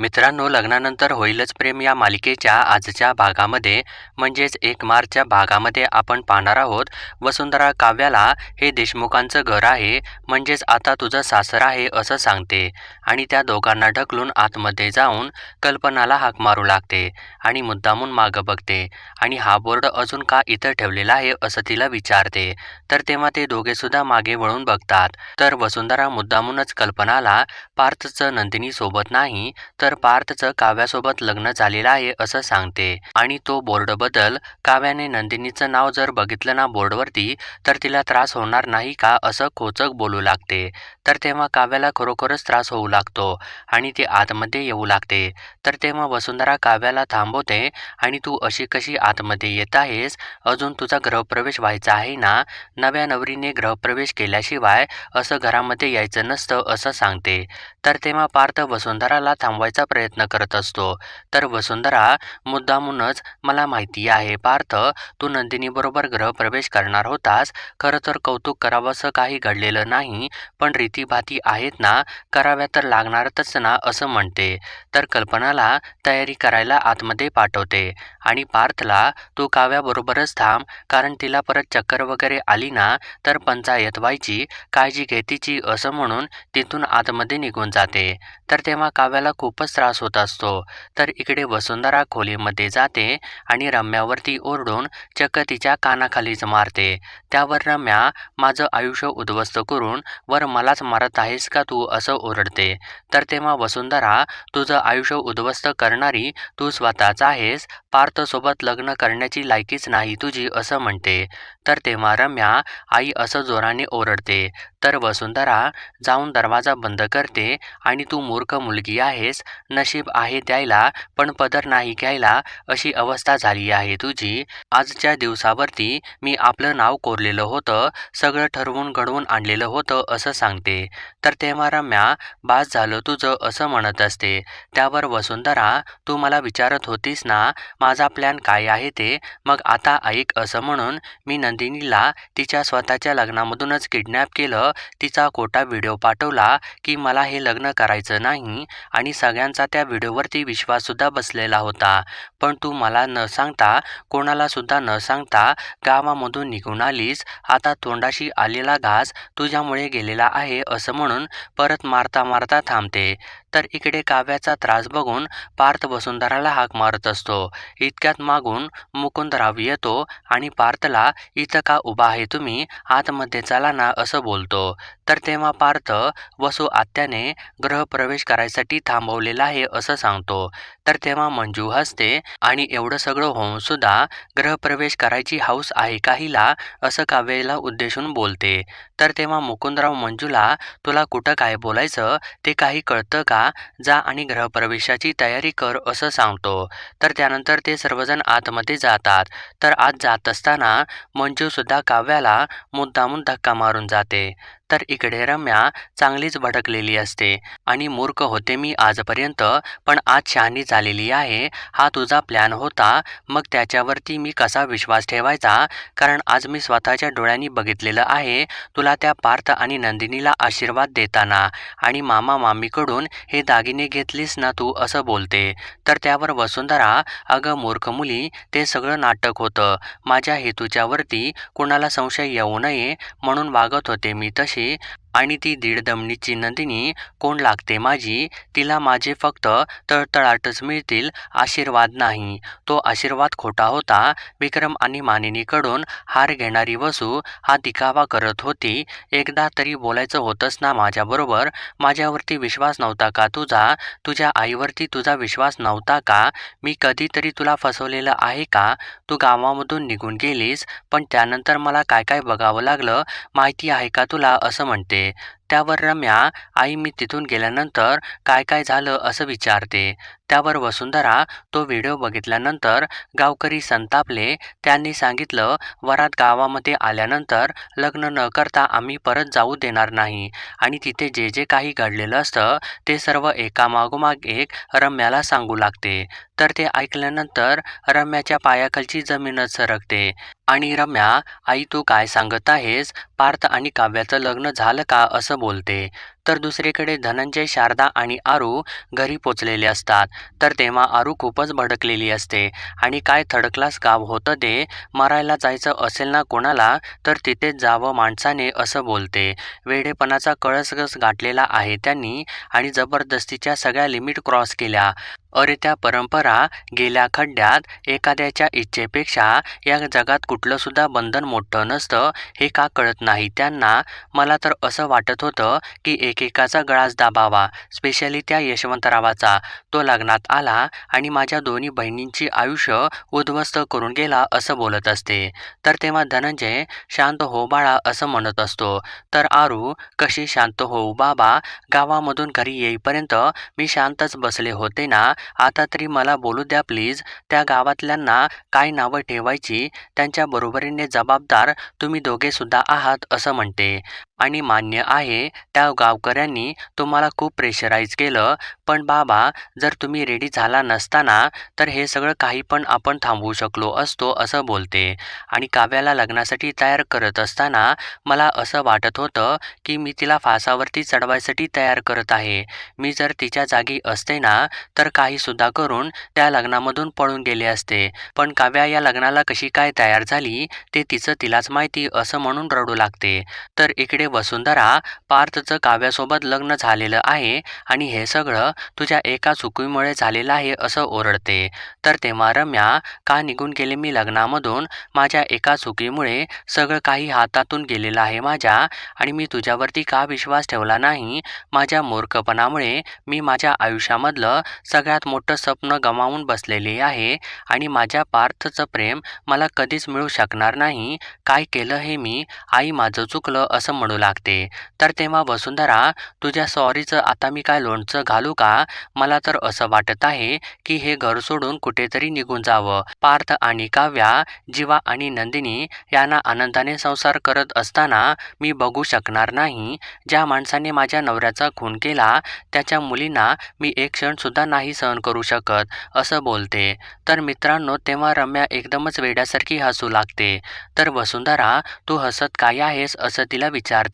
मित्रांनो लग्नानंतर होईलच प्रेम या मालिकेच्या आजच्या भागामध्ये. म्हणजेच एक मार्चच्या भागामध्ये आपण पाहणार आहोत. वसुंधरा काव्याला हे देशमुखांचं घर आहे. म्हणजेच आता तुझं सासर आहे असं सांगते. आणि त्या दोघांना ढकलून आतमध्ये जाऊन कल्पनाला हाक मारू लागते आणि मुद्दामून मागं बघते. आणि हा बोर्ड अजून का इथं ठेवलेला आहे असं तिला विचारते. तर तेव्हा ते दोघेसुद्धा मागे वळून बघतात. तर वसुंधरा मुद्दामूनच कल्पनाला पार्थचं नंदिनी सोबत नाही तर तर पार्थचं काव्यासोबत लग्न झालेलं आहे असं सांगते. आणि तो बोर्ड बदल काव्याने नंदिनीचं नाव जर बघितलं ना बोर्डवरती तर तिला त्रास होणार नाही का असं खोचक बोलू लागते. तर तेव्हा काव्याला खरोखरच त्रास होऊ लागतो आणि ती आतमध्ये येऊ लागते. तर तेव्हा वसुंधरा काव्याला थांबवते आणि तू अशी कशी आतमध्ये येत आहेस? अजून तुझा गृहप्रवेश व्हायचा आहे ना? नव्या नवरीने गृहप्रवेश केल्याशिवाय असं घरामध्ये यायचं नसतं असं सांगते. तर तेव्हा पार्थ वसुंधराला थांबवायचा प्रयत्न करत असतो. तर वसुंधरा मुद्दामूनच मला माहिती आहे पार्थ तू नंदिनीबरोबर गृहप्रवेश करणार होतास. खरं तर कौतुक करावंसं काही घडलेलं नाही पण रीतीभाती आहेत ना कराव्या तर लागणारच ना असं म्हणते. तर कल्पनाला तयारी करायला आतमध्ये पाठवते. आणि पार्थला तू काव्याबरोबरच थांब कारण तिला परत चक्कर वगैरे आली ना तर पंचायत व्हायची काळजी घेतीची असं म्हणून तिथून आतमध्ये निघून जाते. तर तेव्हा काव्याला खूपच त्रास होत असतो. तर इकडे वसुंधरा खोलीमध्ये जाते आणि रम्यावरती ओरडून चक्क तिच्या कानाखालीच मारते. त्यावर रम्या माझं आयुष्य उद्ध्वस्त करून वर मलाच मारत आहेस का तू? असं ओरडते. तर तेव्हा वसुंधरा तुझं आयुष्य उद्ध्वस्त करणारी तू स्वतःच आहेस सिद्धार्थसोबत लग्न करण्याची लायकीच नाही तुझी असं म्हणते. तर तेव्हा रम्या आई असं जोराने ओरडते. तर वसुंधरा जाऊन दरवाजा बंद करते आणि तू मूर्ख मुलगी आहेस. नशीब आहे द्यायला पण पदर नाही घ्यायला अशी अवस्था झाली आहे तुझी. आजच्या दिवसावरती मी आपलं नाव कोरलेलं होतं सगळं ठरवून घडवून आणलेलं होतं असं सांगते. तर तेव्हा रम्या बास झालं तुझं असं म्हणत असते. त्यावर वसुंधरा तू मला विचारत होतीस ना माझा प्लॅन काय आहे ते? मग आता ऐक असं म्हणून मी नंदिनीला तिच्या स्वतःच्या लग्नामधूनच किडनॅप केलं. तिचा खोटा व्हिडिओ पाठवला की मला हे लग्न करायचं नाही आणि सगळ्यांचा त्या व्हिडिओवरती विश्वाससुद्धा बसलेला होता. पण तू मला न सांगता कोणालासुद्धा न सांगता गावामधून निघून आलीस. आता तोंडाशी आलेला घास तुझ्यामुळे गेलेला आहे असं म्हणून परत मारता मारता थांबते. तर इकडे काव्याचा त्रास बघून पार्थ वसुंधराला हाक मारत असतो. इतक्यात मागून मुकुंदराव येतो आणि पार्थला इथं का उभा आहे तुम्ही? आतमध्ये चला ना असं बोलतो. तर तेव्हा पार्थ वसू आत्याने ग्रहप्रवेश करायसाठी थांबवलेला आहे असं सांगतो. तर तेव्हा मंजू हसते आणि एवढं सगळं होऊन सुद्धा ग्रहप्रवेश करायची हौस आहे काहीला असं काव्याला उद्देशून बोलते. तर तेव्हा मुकुंदराव मंजूला तुला कुठं काय बोलायचं? ते काही कळतं का? जा आणि ग्रहप्रवेशाची तयारी कर असं सांगतो. तर त्यानंतर ते सर्वजण आतमध्ये जातात. तर आत जात असताना मंजूसुद्धा काव्याला मुद्दामून धक्का मारून जाते. तर इकडे रम्या चांगलीच भडकलेली असते. आणि मूर्ख होते मी आजपर्यंत पण आज शहाणी झालेली आहे. हा तुझा प्लॅन होता. मग त्याच्यावरती मी कसा विश्वास ठेवायचा? कारण आज मी स्वतःच्या डोळ्यांनी बघितलेलं आहे तुला त्या पार्थ आणि नंदिनीला आशीर्वाद देताना. आणि मामा मामीकडून हे दागिने घेतलीस ना तू असं बोलते. तर त्यावर वसुंधरा अगं मूर्ख मुली ते सगळं नाटक होतं. माझ्या हेतूच्यावरती कुणाला संशय येऊ नये म्हणून वागत होते मी तशी. পাশাপাশি आणि ती दीड दमणीची नंदिनी कोण लागते माझी? तिला माझे फक्त तळतळाटच मिळतील आशीर्वाद नाही. तो आशीर्वाद खोटा होता. विक्रम आणि मानिनीकडून हार घेणारी वसू हा दिखावा करत होती. एकदा तरी बोलायचं होतंच ना माझ्याबरोबर माझ्यावरती विश्वास नव्हता का तुझा? तुझ्या आईवरती तुझा विश्वास नव्हता का? मी कधीतरी तुला फसवलेलं आहे का? तू गावामधून निघून गेलीस पण त्यानंतर मला काय काय बघावं लागलं? माहिती आहे का तुला? असं म्हणते. de त्यावर रम्या आई मी तिथून गेल्यानंतर काय काय झालं असं विचारते. त्यावर वसुंधरा तो व्हिडिओ बघितल्यानंतर गावकरी संतापले. त्यांनी सांगितलं वरात गावामध्ये आल्यानंतर लग्न न करता आम्ही परत जाऊ देणार नाही. आणि तिथे जे जे काही घडलेलं असतं ते सर्व एकामागोमाग एक रम्याला सांगू लागते. तर ते ऐकल्यानंतर रम्याच्या पायाखालची जमीनच सरकते. आणि रम्या आई तू काय सांगत आहेस? पार्थ आणि काव्याचं लग्न झालं का असं बोलते. तर दुसरीकडे धनंजय शारदा आणि आरू घरी पोचलेले असतात. तर तेव्हा आरू खूपच भडकलेली असते. आणि काय थर्ड क्लास गाव होतं ते मरायला जायचं असेल ना कोणाला तर तिथेच जावं माणसाने असं बोलते. वेडेपणाचा कळसगस गाठलेला आहे त्यांनी आणि जबरदस्तीच्या सगळ्या लिमिट क्रॉस केल्या. अरे त्या परंपरा गेल्या खड्ड्यात एखाद्याच्या इच्छेपेक्षा या जगात कुठलंसुद्धा बंधन मोठं नसतं हे का कळत नाही? त्यांना मला तर असं वाटत होतं की एकेकाचा गळाच दाबावा स्पेशली त्या यशवंतरावाचा. तो लग्नात आला आणि माझ्या दोन्ही बहिणींची आयुष्य उद्ध्वस्त करून गेला असं बोलत असते. तर तेव्हा धनंजय शांत हो बाळा असं म्हणत असतो. तर आरू कशी शांत होऊ बाबा गावामधून घरी येईपर्यंत मी शांतच बसले होते ना आता तरी मला बोलू द्या प्लीज त्या गावातल्यांना काय नावं ठेवायची. त्यांच्या बरोबरीने जबाबदार तुम्ही दोघे सुद्धा आहात असं म्हणते. आणि मान्य आहे त्या गावकऱ्यांनी तुम्हाला खूप प्रेशराईज केलं. पण बाबा जर तुम्ही रेडी झाला नसताना तर हे सगळं काही पण आपण थांबवू शकलो असतो असं बोलते. आणि काव्याला लग्नासाठी तयार करत असताना मला असं वाटत होतं की मी तिला फासावरती चढवायसाठी तयार करत आहे. मी जर तिच्या जागी असते ना तर काहीसुद्धा करून त्या लग्नामधून पळून गेले असते. पण काव्या या लग्नाला कशी काय तयार झाली ते तिचं तिलाच माहिती असं म्हणून रडू लागते. तर इकडे वसुंधरा पार्थचं काव्यासोबत लग्न झालेलं आहे आणि हे सगळं तुझ्या एका चुकीमुळे झालेलं आहे असं ओरडते. तर तेव्हा रम्या का निघून गेले मी लग्नामधून? माझ्या एका चुकीमुळे सगळं काही हातातून गेलेलं आहे माझ्या आणि मी तुझ्यावरती का विश्वास ठेवला नाही? माझ्या मूर्खपणामुळे मी माझ्या आयुष्यामधलं सगळ्यात मोठं स्वप्न गमावून बसलेली आहे आणि माझ्या पार्थचं प्रेम मला कधीच मिळू शकणार नाही. काय केलं हे मी? आई माझं चुकलं असं म्हणू लागते. तर तेव्हा वसुंधरा तुझ्या सॉरीचं आता मी काय लोणचं घालू का? मला तर असं वाटत आहे की हे घर सोडून कुठेतरी निघून जावं. पार्थ आणि काव्या जीवा आणि नंदिनी यांना आनंदाने संसार करत असताना मी बघू शकणार नाही. ज्या माणसाने माझ्या नवऱ्याचा खून केला त्याच्या मुलींना मी एक क्षणसुद्धा नाही सहन करू शकत असं बोलते. तर मित्रांनो तेव्हा रम्या एकदमच वेड्यासारखी हसू लागते. तर वसुंधरा तू हसत काय आहेस असं तिला विचारते.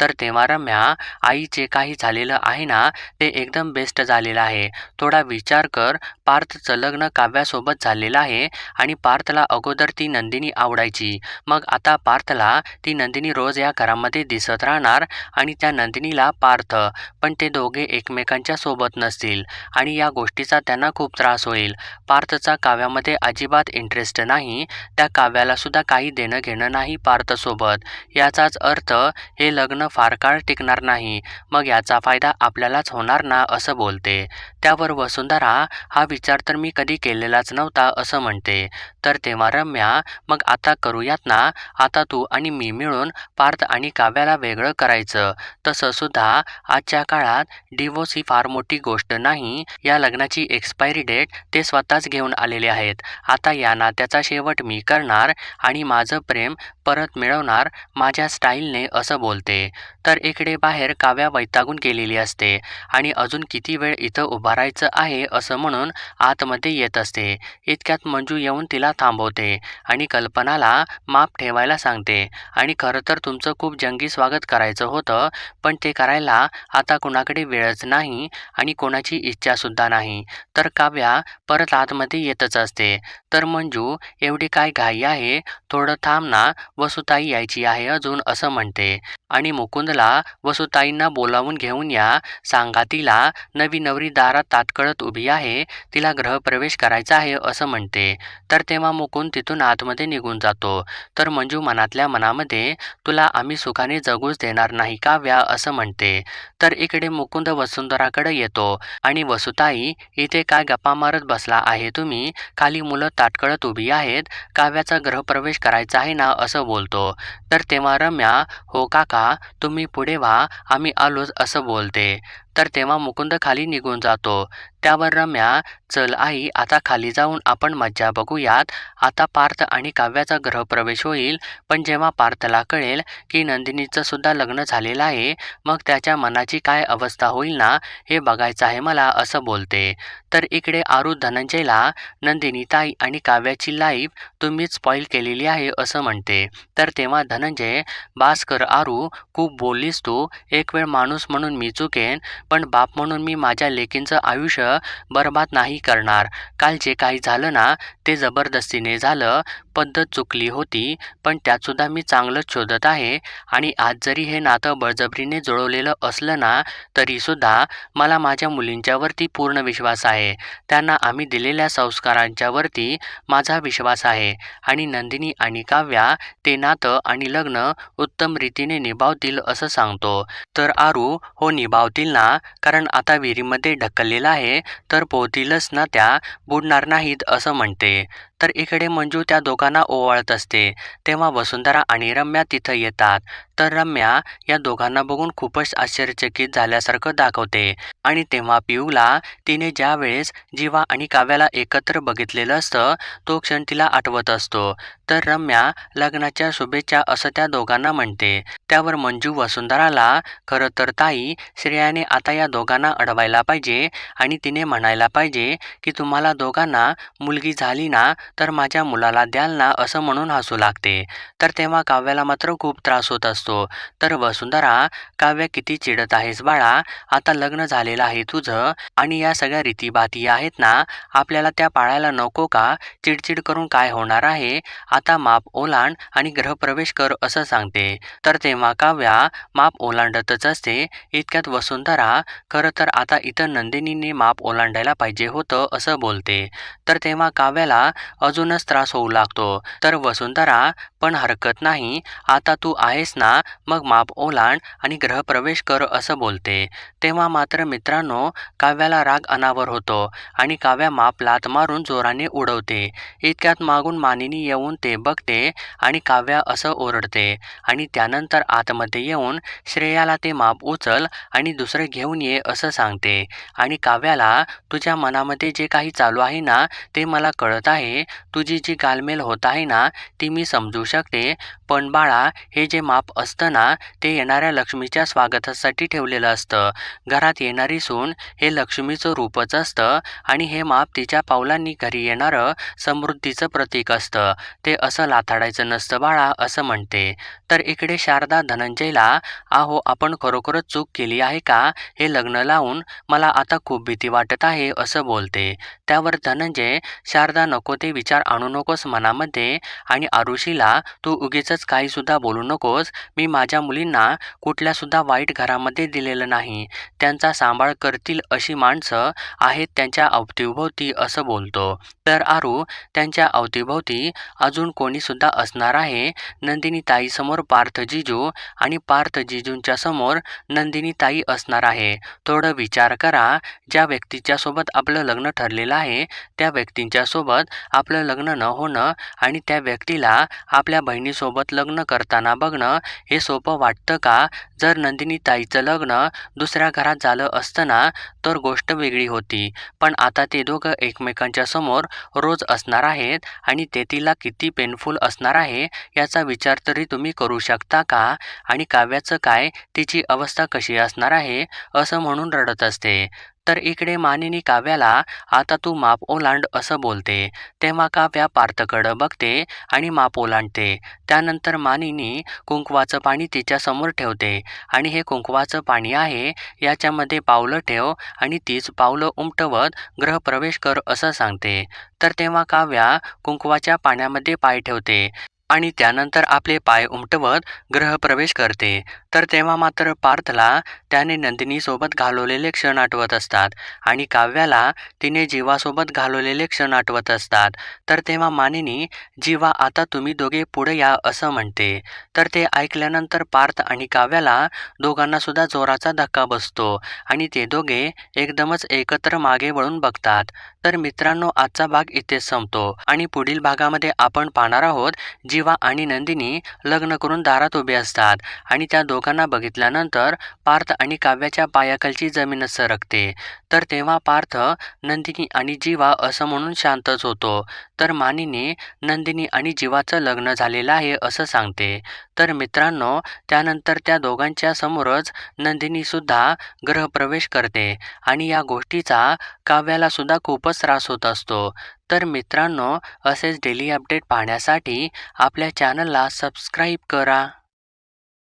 तर तेव्हा रम्या आई जे काही झालेलं आहे ना ते एकदम बेस्ट झालेलं आहे. थोडा विचार कर पार्थचं लग्न काव्यासोबत झालेलं आहे आणि पार्थला अगोदर ती नंदिनी आवडायची. मग आता पार्थला ती नंदिनी रोज या घरामध्ये दिसत राहणार आणि त्या नंदिनीला पार्थ पण ते दोघे एकमेकांच्या सोबत नसतील आणि या गोष्टीचा त्यांना खूप त्रास होईल. पार्थचा काव्यामध्ये अजिबात इंटरेस्ट नाही त्या काव्याला सुद्धा काही देणं घेणं नाही पार्थसोबत. याचाच अर्थ हे लग्न फार काळ टिकणार नाही. मग याचा फायदा आपल्यालाच होणार ना असं बोलते. त्यावर वसुंधरा हा विचार तर मी कधी केलेलाच नव्हता असं म्हणते. तर तेव्हा रम्या मग आता करूयात ना. आता तू आणि मी मिळून पार्थ आणि काव्याला वेगळं करायचं. तसं सुद्धा आजच्या काळात डिवोर्स ही फार मोठी गोष्ट नाही. या लग्नाची एक्सपायरी डेट ते स्वतःच घेऊन आलेले आहेत. आता या नात्याचा शेवट मी करणार आणि माझं प्रेम परत मिळवणार माझ्या स्टाईलने असं बोलते. तर इकडे बाहेर काव्या वैतागून गेलेली असते आणि अजून किती वेळ इथं उभारायचं आहे असं म्हणून आतमध्ये येत असते. इतक्यात मंजू येऊन तिला थांबवते आणि कल्पनाला माप ठेवायला सांगते. आणि खरं तर तुमचं खूप जंगी स्वागत करायचं होतं पण ते करायला आता कुणाकडे वेळच नाही आणि कोणाची इच्छासुद्धा नाही. तर काव्या परत आतमध्ये येतच असते. तर मंजू एवढी काय घाई आहे? थोडं थांब ना वसुताई यायची आहे अजून असं म्हणते. आणि मुकुंदला वसुताईंना बोलावून घेऊन या सांगा तिला नवी नवरी दारात तात्कळत उभी आहे तिला ग्रहप्रवेश करायचा आहे असं म्हणते. तर तेव्हा मुकुंद तिथून आतमध्ये निघून जातो. तर मंजू मनातल्या मनामध्ये तुला आम्ही सुखाने जगूच देणार नाही काव्या असं म्हणते. तर इकडे मुकुंद वसुंधराकडे येतो आणि वसुताई इथे काय गप्पा मारत बसला आहे तुम्ही? खाली मुलं ताटकळत उभी आहेत काव्याचा ग्रहप्रवेश करायचा आहे ना? असं बोलतो. तर तेव्हा रम्या हो काका तुम्ही पुढे व्हा आम्ही आलोच असं बोलते. तर तेव्हा मुकुंद खाली निघून जातो. त्यावर रम्या चल आई आता खाली जाऊन आपण मज्जा बघूयात. आता पार्थ आणि काव्याचा ग्रहप्रवेश होईल. पण जेव्हा पार्थला कळेल की नंदिनीचं सुद्धा लग्न झालेलं आहे मग त्याच्या मनाची काय अवस्था होईल ना हे बघायचं आहे मला असं बोलते. तर इकडे आरू धनंजयला नंदिनी ताई आणि काव्याची लाईफ तुम्हीच स्पॉईल केलेली आहे असं म्हणते. तर तेव्हा धनंजय बास आरू खूप बोललीस तू. एक वेळ माणूस म्हणून मी चुकेन. पण बाप म्हणून मी माझ्या लेकींचं आयुष्य बरबाद नाही करणार. काल जे काही झालं ना ते जबरदस्तीने झालं पद्धत चुकली होती पण त्यातसुद्धा मी चांगलंच शोधत आहे आणि आज जरी हे नातं बळजबरीने जुळवलेलं असलं ना तरीसुद्धा मला माझ्या मुलींच्यावरती पूर्ण विश्वास आहे. त्यांना आम्ही दिलेल्या संस्कारांच्यावरती माझा विश्वास आहे आणि नंदिनी आणि काव्या ते नातं आणि लग्न उत्तम रीतीने निभावतील असं सांगतो. तर आरू हो निभावतील ना कारण आता विहिरीमध्ये ढकललेलं आहे तर पोहतीलच ना त्या? बुडणार नाहीत असं म्हणते. तर इकडे मंजू त्या दोघांना ओवाळत असते. तेव्हा वसुंधरा आणि रम्या तिथं येतात. तर रम्या या दोघांना बघून खूपच आश्चर्यचकित झाल्यासारखं दाखवते. आणि तेव्हा पियूला तिने ज्या वेळेस जीवा आणि काव्याला एकत्र बघितलेलं असतं तो क्षण तिला आठवत असतो. तर रम्या लग्नाच्या शुभेच्छा असं त्या दोघांना म्हणते. त्यावर मंजू वसुंधराला खरं तर ताई श्रेयाने आता या दोघांना अडवायला पाहिजे आणि तिने म्हणायला पाहिजे की तुम्हाला दोघांना मुलगी झाली ना तर माझ्या मुलाला द्याल ना असं म्हणून हसू लागते. तर तेव्हा काव्याला मात्र खूप त्रास होत असतो. तर वसुंधरा काव्य किती चिडत आहेस बाळा? आता लग्न झालेलं आहे तुझं आणि या सगळ्या रीतीभाती आहेत ना? आपल्याला त्या पाळायला नको का? चिडचिड करून काय होणार आहे? आता माप ओलांड आणि ग्रहप्रवेश कर असं सांगते. तर तेव्हा काव्या माप ओलांडतच असते. इतक्यात वसुंधरा खरं तर आता इथं नंदिनीने माप ओलांडायला पाहिजे होतं असं बोलते. तर तेव्हा काव्याला अजूनच त्रास होऊ लागतो. तर वसुंधरा पण हरकत नाही. आता तू आहेस ना? मग माप ओलांड आणि ग्रहप्रवेश कर असं बोलते. तेव्हा मात्र मित्रांनो काव्याला राग अनावर होतो आणि काव्या माप लात मारून जोराने उडवते. इतक्यात मागून मानिनी येऊन ते बघते आणि काव्या असं ओरडते आणि त्यानंतर आतमध्ये येऊन श्रेयाला ते माप उचल आणि दुसरं घेऊन ये असं सांगते. आणि काव्याला तुझ्या मनामध्ये जे काही चालू आहे ना ते मला कळत आहे. तुझी जी गालमेल होत आहे ना ती मी समजू शकते. पण बाळा हे जे माप असतं ना ते येणाऱ्या लक्ष्मीच्या स्वागतासाठी ठेवलेलं असतं. घरात येणारी सून हे लक्ष्मीचं रूपच असतं आणि हे माप तिच्या पावलांनी घरी येणारं समृद्धीचं प्रतीक असतं. ते असं लाथाडायचं नसतं बाळा असं म्हणते. तर इकडे शारदा धनंजयला आहो आपण खरोखरच चूक केली आहे का? हे लग्न लावून मला आता खूप भीती वाटत आहे असं बोलते. त्यावर धनंजय शारदा नको ते विचार आणू नकोस मनामध्ये आणि आरुषीला तू उगीच काहीसुद्धा बोलू नकोस. मी माझ्या मुलींना कुठल्यासुद्धा वाईट घरामध्ये दिलेलं नाही. त्यांचा सांभाळ करतील अशी माणसं आहेत त्यांच्या अवतीभोवती असं बोलतो. तर आरू त्यांच्या अवतीभोवती अजून कोणीसुद्धा असणार आहे? नंदिनी ताईसमोर पार्थ जिजू आणि पार्थ जिजूंच्या समोर नंदिनी ताई असणार आहे. थोडं विचार करा. ज्या व्यक्तीच्या सोबत आपलं लग्न ठरलेलं आहे त्या व्यक्तींच्या सोबत आपलं लग्न न होणं आणि त्या व्यक्तीला आपल्या बहिणीसोबत लग्न करताना बघणं हे सोपं वाटतं का? जर नंदिनी ताईचं लग्न दुसऱ्या घरात झालं असताना तर गोष्ट वेगळी होती. पण आता ते दोघं एकमेकांच्या समोर रोज असणार आहेत आणि ते तिला किती पेनफुल असणार आहे याचा विचार तरी तुम्ही करू शकता का? आणि काव्याचं काय? तिची अवस्था कशी असणार आहे? असं म्हणून रडत असते. तर इकडे मानिनी काव्याला आता तू माप ओलांड असं बोलते. तेव्हा काव्या पार्थकडं बघते आणि माप ओलांडते. त्यानंतर मानिनी कुंकवाचं पाणी तिच्यासमोर ठेवते. आणि हे कुंकवाचं पाणी आहे याच्यामध्ये पावलं ठेव आणि तीच पावलं उमटवत ग्रहप्रवेश कर असं सांगते. तर तेव्हा काव्या कुंकवाच्या पाण्यामध्ये पाय ठेवते. आणि त्यानंतर आपले पाय उमटवत ग्रहप्रवेश करते. तर तेव्हा मात्र पार्थला त्याने नंदिनीसोबत घालवलेले क्षण आठवत असतात आणि काव्याला तिने जीवासोबत घालवलेले क्षण आठवत असतात. तर तेव्हा मानिनी जीवा आता तुम्ही दोघे पुढे या असं म्हणते. तर ते ऐकल्यानंतर पार्थ आणि काव्याला दोघांना सुद्धा जोराचा धक्का बसतो आणि ते दोघे एकदमच एकत्र मागे वळून बघतात. तर मित्रांनो आजचा भाग इथेच संपतो आणि पुढील भागामध्ये आपण पाहणार आहोत जी जीवा आणि नंदिनी लग्न करून दारात उभे असतात आणि त्या दोघांना बघितल्यानंतर पार्थ आणि काव्याच्या पायाखालची जमीनच सरकते. तर तेव्हा पार्थ नंदिनी आणि जीवा असं म्हणून शांतच होतो. तर मानिनी नंदिनी आणि जीवाचं लग्न झालेलं आहे असं सांगते. तर मित्रांनो त्यानंतर त्या दोघांच्या समोरच नंदिनीसुद्धा ग्रहप्रवेश करते आणि या गोष्टीचा काव्याला सुद्धा खूपच त्रास होत असतो. तर मित्रांनो असेच डेली अपडेट पाहण्यासाठी आपल्या चॅनलला सबस्क्राईब करा.